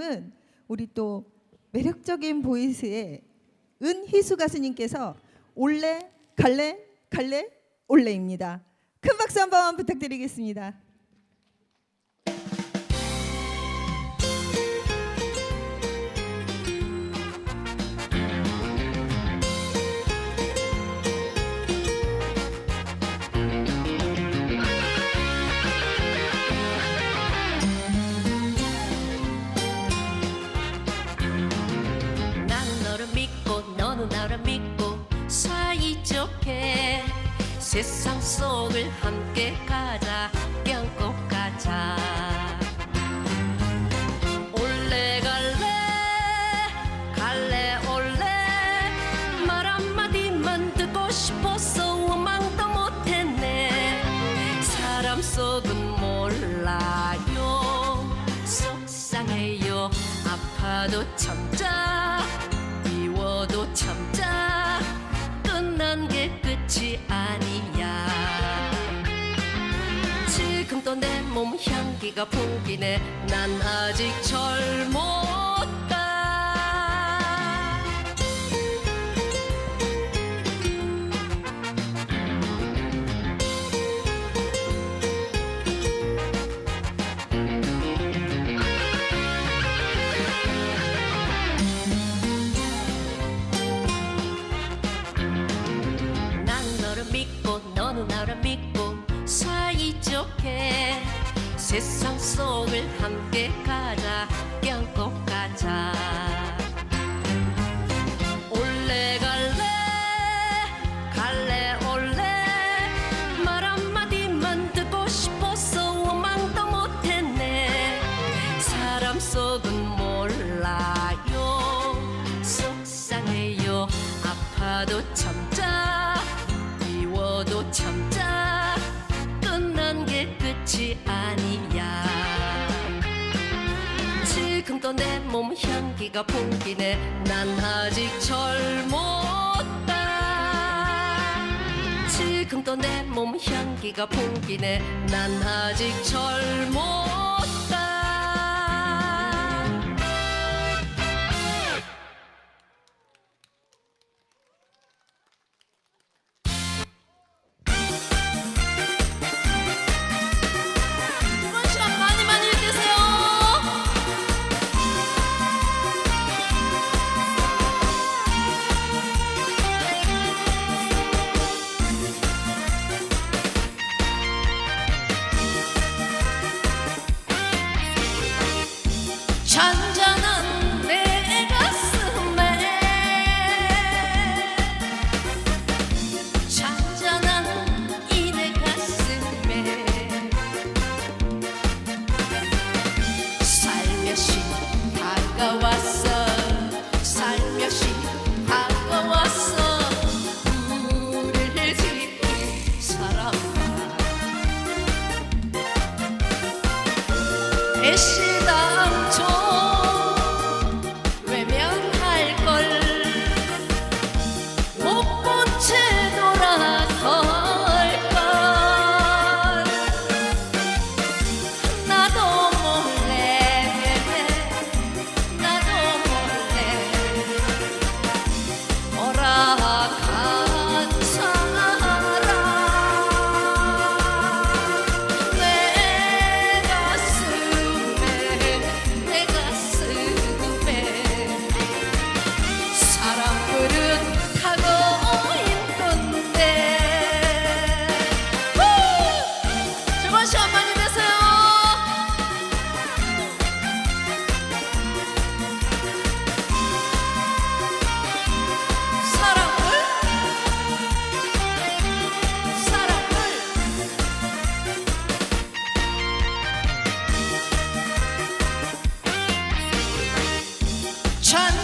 다음은 우리 또 매력적인 보이스의 은희수 가수님께서 올레 갈래 갈래 올레입니다. 큰 박수 한번 부탁드리겠습니다. 믿고 너는 나를 믿고 사이좋게 세상 속을 함께 가자 껴안고 가자. 올레 갈래 갈래 올레 말 한마디만 듣고 싶어서 원망도 못했네. 사람 속은 몰라요. 속상해요. 아파도 참자 내 몸 향기가 풍기네. 난 아직 젊었 세상 속을 함께 가자. 껴안고 가자. 올레 갈래? 갈래 올레 말 한마디만 듣고 싶어서 원망도 못했네. 사람 속은 몰라요. 속상해요. 아파도 참자. 미워도 참 지금도 내몸 향기가 풍기네. 난 아직 젊었다. 지금도 내 몸 향기가 풍기네. 난 아직 젊었다 I'm not chance. chance.